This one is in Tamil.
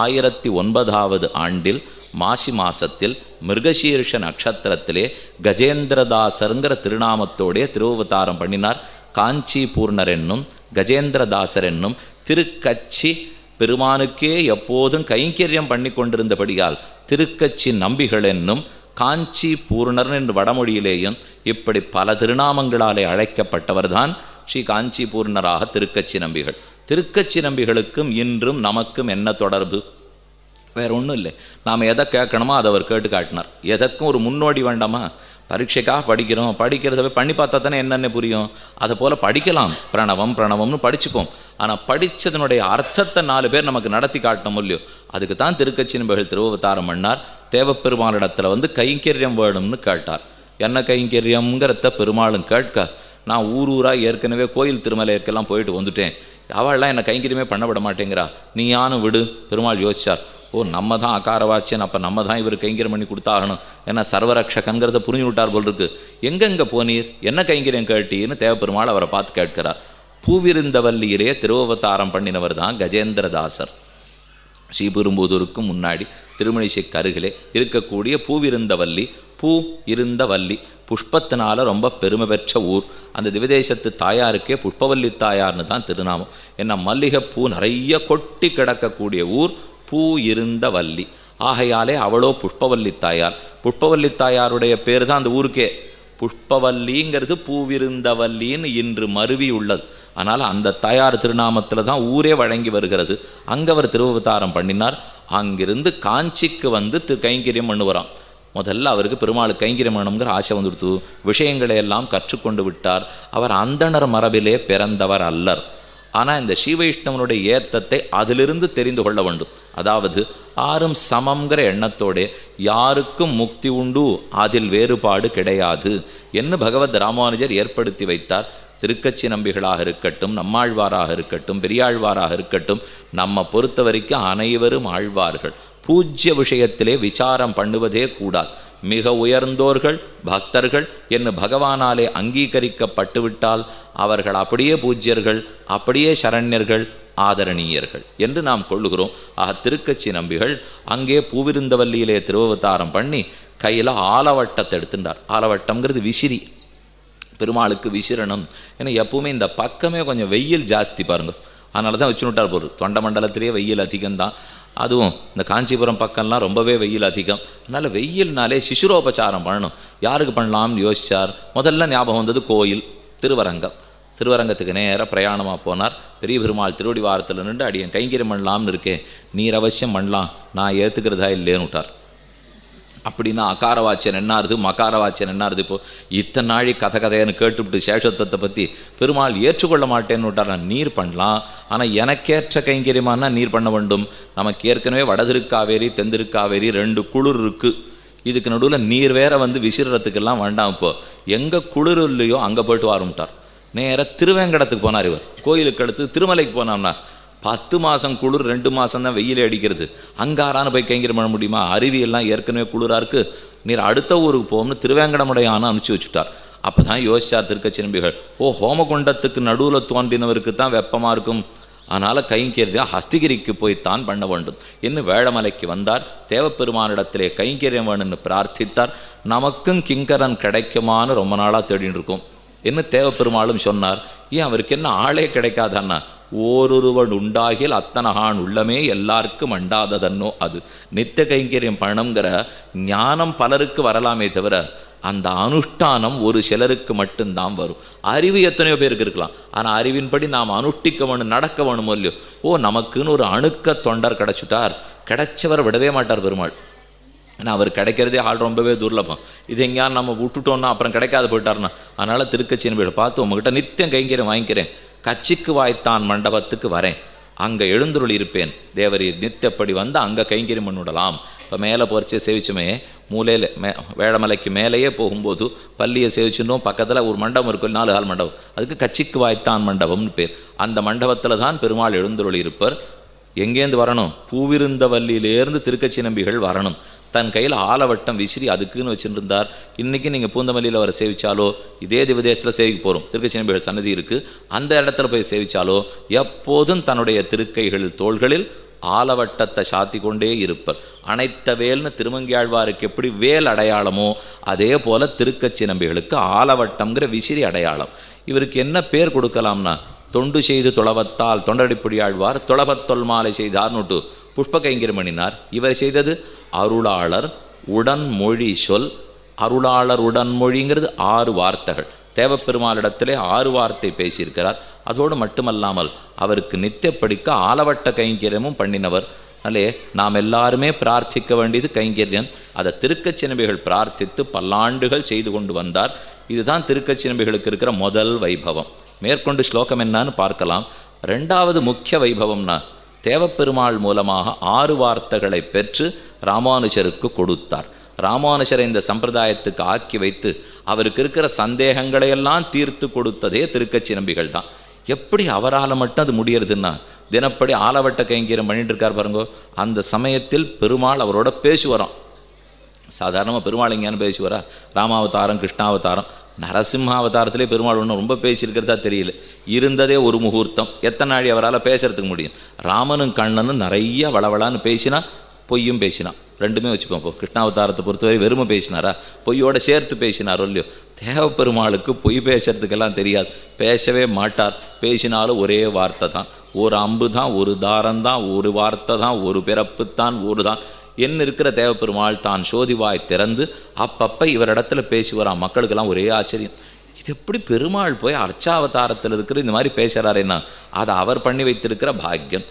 ஆயிரத்தி ஒன்பதாவது ஆண்டில் மாசி மாசத்தில் மிருகசீர்ஷ நட்சத்திரத்திலே கஜேந்திரதாசருங்கிற திருநாமத்தோடைய திருவவதாரம் பண்ணினார். காஞ்சி பூர்ணர் என்னும் கஜேந்திரதாசர் என்னும் திருக்கச்சி பெருமானுக்கே எப்போதும் கைங்கரியம் பண்ணி கொண்டிருந்தபடியால் திருக்கச்சி நம்பிகள் என்னும் காஞ்சி பூர்ணர் என்று வடமொழியிலேயும் இப்படி பல திருநாமங்களாலே அழைக்கப்பட்டவர்தான் ஸ்ரீ காஞ்சி பூர்ணராக திருக்கச்சி நம்பிகள். திருக்கச்சி நம்பிகளுக்கும் இன்றும் நமக்கும் என்ன தொடர்பு? வேற ஒன்றும் இல்லை. நாம் எதை கேட்கணுமோ அதை அவர் கேட்டு காட்டினார். எதற்கும் ஒரு முன்னோடி வேண்டாமா? பரீட்சைக்காக படிக்கிறோம். படிக்கிறத போய் பண்ணி பார்த்தா தானே என்னென்ன புரியும். அதை போல் படிக்கலாம். பிரணவம் பிரணவம்னு படிச்சுப்போம். ஆனால் படித்ததனுடைய அர்த்தத்தை நாலு பேர் நமக்கு நடத்தி காட்டணும் இல்லையோ? அதுக்கு தான் திருக்கச்சி நம்பிகள் திருவவதாரம் பண்ணார். தேவப்பெருமானிடத்தில் வந்து கைங்கரியம் வேணும்னு கேட்டார். என்ன கைங்கரியம்ங்கிறத பெருமாளும் கேட்க நான் ஊர் ஊராக ஏற்கனவே கோயில் திருமலைக்கெல்லாம் போயிட்டு வந்துட்டேன். அவள்லாம் என்னை கைங்கரியமே பண்ண விட மாட்டேங்கிறா. நீ யானும் விடு பெருமாள் யோசிச்சார். ஓ நம்ம தான் அகாரவாச்சன் அப்போ நம்ம தான் இவர் கைங்கரியம் பண்ணி கொடுத்தாகணும். ஏன்னா சர்வரக்ஷகங்கிறத புரிஞ்சு விட்டார் போல் இருக்கு எங்கெங்கே போனீர்? என்ன கைங்கரியம் கேட்டீர்னு தேவப்பெருமாள் அவரை பார்த்து கேட்கிறார். பூவிருந்தவல்லியிலே திருவவதாரம் பண்ணினவர் தான் கஜேந்திரதாசர். ஸ்ரீபெரும்புதூருக்கு முன்னாடி திருமணிசைக்கு அருகிலே இருக்கக்கூடிய பூவிருந்தவல்லி பூ இருந்த வள்ளி புஷ்பத்தினால ரொம்ப பெருமை பெற்ற ஊர். அந்த திவிதேசத்து தாயாருக்கே புஷ்பவல்லி தாயார்னு தான் திருநாமம். என்ன மல்லிகைப்பூ நிறைய கொட்டி கிடக்கக்கூடிய ஊர் பூ இருந்த வள்ளி ஆகையாலே அவளோ புஷ்பவல்லி தாயார். புஷ்பவல்லி தாயாருடைய பேர் தான் அந்த ஊருக்கே. புஷ்பவல்லிங்கிறது பூவிருந்தவல்லின்னு இன்று மருவி உள்ளது. ஆனால் அந்த தாயார் திருநாமத்தில் தான் ஊரே வழங்கி வருகிறது. அங்கே அவர் திருவவதாரம் பண்ணினார். அங்கிருந்து காஞ்சிக்கு வந்து திரு கைங்கரியம் பண்ணுவாராம். முதல்ல அவருக்கு பெருமாள் கைங்கரியம் பண்ணணுங்கிற ஆசை வந்துடுத்து. விஷயங்களை எல்லாம் கற்றுக்கொண்டு விட்டார். அவர் அந்தணர் மரபிலே பிறந்தவர் அல்லர். ஆனால் இந்த ஸ்ரீவைஷ்ணவனுடைய ஏத்தத்தை அதிலிருந்து தெரிந்து கொள்ள வேண்டும். அதாவது ஆறும் சமங்கிற எண்ணத்தோடே யாருக்கும் முக்தி உண்டு அதில் வேறுபாடு கிடையாது. என்று பகவத் ராமானுஜர் ஏற்படுத்தி வைத்தார். திருக்கச்சி நம்பிகளாக இருக்கட்டும் நம்மாழ்வாராக இருக்கட்டும் பெரியாழ்வாராக இருக்கட்டும் நம்ம பொறுத்த வரைக்கும் அனைவரும் ஆழ்வார்கள். பூஜ்ய விஷயத்திலே விசாரம் பண்ணுவதே கூடாது. மிக உயர்ந்தோர்கள் பக்தர்கள் என்று பகவானாலே அங்கீகரிக்கப்பட்டுவிட்டால் அவர்கள் அப்படியே பூஜ்யர்கள் அப்படியே சரண்யர்கள் ஆதரணீயர்கள் என்று நாம் கொள்ளுகிறோம். ஆக திருக்கச்சி நம்பிகள் அங்கே பூவிருந்தவல்லியிலே திருவவதாரம் பண்ணி கையில் ஆலவட்டத்தை எடுத்துட்டார். ஆலவட்டம்ங்கிறது விசிறி. பெருமாளுக்கு விசிறணும். ஏன்னா எப்பவுமே இந்த பக்கமே கொஞ்சம் வெயில் ஜாஸ்தி பாருங்கள் அதனால தான் வச்சுனுட்டார் போரு தொண்ட மண்டலத்திலேயே வெயில் அதிகம்தான். அதுவும் இந்த காஞ்சிபுரம் பக்கம்லாம் ரொம்பவே வெயில் அதிகம். அதனால் வெயில்னாலே சிசுரோபச்சாரம் பண்ணணும். யாருக்கு பண்ணலாம்னு யோசிச்சார். முதல்ல ஞாபகம் வந்தது கோயில் திருவரங்கம். திருவரங்கத்துக்கு நேராக பிரயாணமாக போனார். பெரிய பெருமாள் திருவடி வாரத்தில் நின்று அடியன் கைங்கரியம் பண்ணலாம்னு இருக்கேன். நீர் அவசியம் பண்ணலாம். நான் ஏற்றுக்கிறதா இல்லைன்னு விட்டார். அப்படின்னா அகாரவாச்சியன் என்னாருது? மகாரவாச்சியன் என்னாருது இப்போ? இத்தனை நாழி கதை கதையன்னு கேட்டுவிட்டு சேஷத்துவத்தை பற்றி பெருமாள் ஏற்றுக்கொள்ள மாட்டேன்னு விட்டார் நான் நீர் பண்ணலாம். ஆனால் எனக்கேற்ற கைங்கரியமானா நீர் பண்ண வேண்டும். நமக்கு ஏற்கனவே வடதிருக்காவேரி தென்திருக்காவேரி ரெண்டு குளிர் இருக்குது இதுக்கு நடுவில் நீர் வேற வந்து விசிறத்துக்கெல்லாம் வேண்டாம் இப்போ. எங்கே குளிர் இல்லையோ அங்கே போயிட்டு வரமுட்டார். நேராக திருவேங்கடத்துக்கு போனார் இவர். கோயிலுக்கு அடுத்து திருமலைக்கு போனோம்னா பத்து மாதம் குளிர் ரெண்டு மாதம் தான் வெயில் அடிக்கிறது. அங்காரான்னு போய் கைங்கரியம் பண்ண முடியுமா? அருவியெல்லாம் ஏற்கனவே குளிராக இருக்குது நீர் அடுத்த ஊருக்கு போகணும்னு திருவேங்கடமுடையான அனுப்பிச்சி வச்சுட்டார். அப்போ தான் யோசிச்சார் திருக்கச்சிரம்பிகள் ஓ ஹோமகுண்டத்துக்கு நடுவில் தோன்றினவருக்கு தான் வெப்பமாக இருக்கும். அதனால் கைங்கரியம் ஹஸ்திகிரிக்கு போய்த்தான் பண்ண வேண்டும். இன்னும் வேழமலைக்கு வந்தார். தேவப்பெருமானிடத்திலே கைங்கரியம் வேணும்னு பிரார்த்தித்தார். நமக்கும் கிங்கரன் கிடைக்குமான்னு ரொம்ப நாளாக தேடின்னு இருக்கோம். என்ன தேவப்பெருமாளும் சொன்னார். ஏன் அவருக்கு என்ன ஆளே கிடைக்காதான்னா ஓரொருவன் உண்டாகில் அத்தனகான் உள்ளமே எல்லாருக்கும் அண்டாததன்னோ அது. நித்திய கைங்கரியம் பண்ணணுங்கிற ஞானம் பலருக்கு வரலாமே தவிர அந்த அனுஷ்டானம் ஒரு சிலருக்கு மட்டும்தான் வரும். அறிவு எத்தனையோ பேருக்கு இருக்கலாம். ஆனால் அறிவின்படி நாம் அனுஷ்டிக்க வேணும் நடக்க வேணுமோ இல்லையோ? ஓ நமக்குன்னு ஒரு அணுக்க தொண்டர் கிடச்சிட்டார். கிடைச்சவர் விடவே மாட்டார் பெருமாள். ஆனால் அவர் கிடைக்கிறதே ஆள் ரொம்பவே துர்லபம். இது எங்கேயாவது நம்ம விட்டுட்டோம்னா அப்புறம் கிடைக்காது போயிட்டார்னா அதனால் திருக்கச்சின் போய்ட்டு பார்த்து உங்ககிட்ட நித்தியம் கைங்கரியம் வாங்கிக்கிறேன். கட்சிக்கு வாய்த்தான் மண்டபத்துக்கு வரேன். அங்கே எழுந்துருள் இருப்பேன். தேவரி நித்தியப்படி வந்து அங்கே கைங்கரியம் பண்ணிவிடலாம் இப்போ மேலே போகிறச்சே சேவிச்சுமே மூலையில் மே வேடமலைக்கு மேலேயே போகும்போது பள்ளியை சேவிச்சுட்டோம் பக்கத்தில் ஒரு மண்டபம் இருக்கும் நாலு கால் மண்டபம். அதுக்கு கட்சிக்கு வாய்த்தான் மண்டபம்னு பேர். அந்த மண்டபத்தில் தான் பெருமாள் எழுந்துருள் இருப்பர். எங்கேருந்து வரணும்? பூவிருந்தவல்லியிலேருந்து திருக்கச்சி நம்பிகள் வரணும். தன் கையில் ஆலவட்டம் விசிறி அதுக்குன்னு வச்சுருந்தார். இன்றைக்கி நீங்கள் பூந்தமல்லியில் அவரை சேவிச்சாலோ இதே திவதேசத்தில் சேவிக்க போகிறோம் திருக்கச்சி நம்பிகள் சன்னதி இருக்குது அந்த இடத்துல போய் சேவிச்சாலோ எப்போதும் தன்னுடைய திருக்கைகளில் தோள்களில் ஆலவட்டத்தை சாத்தி கொண்டே இருப்பர். அனைத்த வேல்னு திருமங்கியாழ்வாருக்கு எப்படி வேல் அடையாளமோ அதே போல் திருக்கச்சி நம்பிகளுக்கு ஆலவட்டம்ங்கிற விசிறி அடையாளம். இவருக்கு என்ன பேர் கொடுக்கலாம்னா தொண்டு செய்து துளவத்தால் தொண்டடிப்புடி ஆழ்வார் மாலை செய்தார்னுட்டு புஷ்ப கைங்கரம் பண்ணினார் இவர் செய்தது அருளாளர் உடன் மொழி சொல். அருளாளர் உடன்மொழிங்கிறது ஆறு வார்த்தைகள். தேவப்பெருமாளிடத்திலே ஆறு வார்த்தை பேசியிருக்கிறார். அதோடு மட்டுமல்லாமல் அவருக்கு நித்தியப்படிக்க ஆலவட்ட கைங்கரியமும் பண்ணினவர். அல்லே நாம் எல்லாருமே பிரார்த்திக்க வேண்டியது கைங்கரியம். அதை திருக்கச்சினபிகள் பிரார்த்தித்து பல்லாண்டுகள் செய்து கொண்டு வந்தார். இதுதான் திருக்கச்சினபிகளுக்கு இருக்கிற முதல் வைபவம். மேற்கொண்டு ஸ்லோகம் என்னன்னு பார்க்கலாம். ரெண்டாவது முக்கிய வைபவம்னா தேவப்பெருமாள் மூலமாக ஆறு வார்த்தைகளை பெற்று ராமானுஜருக்கு கொடுத்தார். ராமானுஜரை இந்த சம்பிரதாயத்துக்கு ஆக்கி வைத்து அவருக்கு இருக்கிற சந்தேகங்களையெல்லாம் தீர்த்து கொடுத்ததே திருக்கச்சி நம்பிகள் தான். எப்படி அவரால் மட்டும் அது முடியறதுன்னா தினப்படி ஆலவட்ட கைங்கீரம் பண்ணிட்டு இருக்கார் பாருங்கோ அந்த சமயத்தில் பெருமாள் அவரோட பேசுவாராம். சாதாரணமாக பெருமாள் எங்கேயானு வரா ராமாவதாரம் கிருஷ்ணாவதாரம் நரசிம்ம அவதாரத்திலே பெருமாள் ஒன்று ரொம்ப பேசியிருக்கிறதா தெரியல. இருந்ததே ஒரு முகூர்த்தம். எத்தனை நாளி அவரால் பேசுறதுக்கு முடியும்? ராமனும் கண்ணனும் நிறைய வளவளான்னு பேசினா பொய்யும் பேசினான். ரெண்டுமே வச்சுப்போம். இப்போ கிருஷ்ணாவதாரத்தை பொறுத்தவரை வெறுமை பேசினாரா? பொய்யோட சேர்த்து பேசினாரோ இல்லையோ? தேவப்பெருமாளுக்கு பொய் பேசுறதுக்கெல்லாம் தெரியாது. பேசவே மாட்டார். பேசினாலும் ஒரே வார்த்தை தான். ஒரு அம்பு தான் ஒரு தாரம் தான் ஒரு வார்த்தை தான் ஒரு பிறப்பு தான் ஒரு தான் என்ன இருக்கிற தேவப்பெருமாள் தான் சோதிவாய் திறந்து அப்பப்போ இவரிடத்துல பேசி வரா மக்களுக்கெல்லாம் ஒரே ஆச்சரியம். இது எப்படி பெருமாள் போய் அர்ச்சாவதாரத்தில் இருக்கிற இந்த மாதிரி பேசுகிறாருன்னா அதை அவர் பண்ணி வைத்திருக்கிற பாக்கியம்.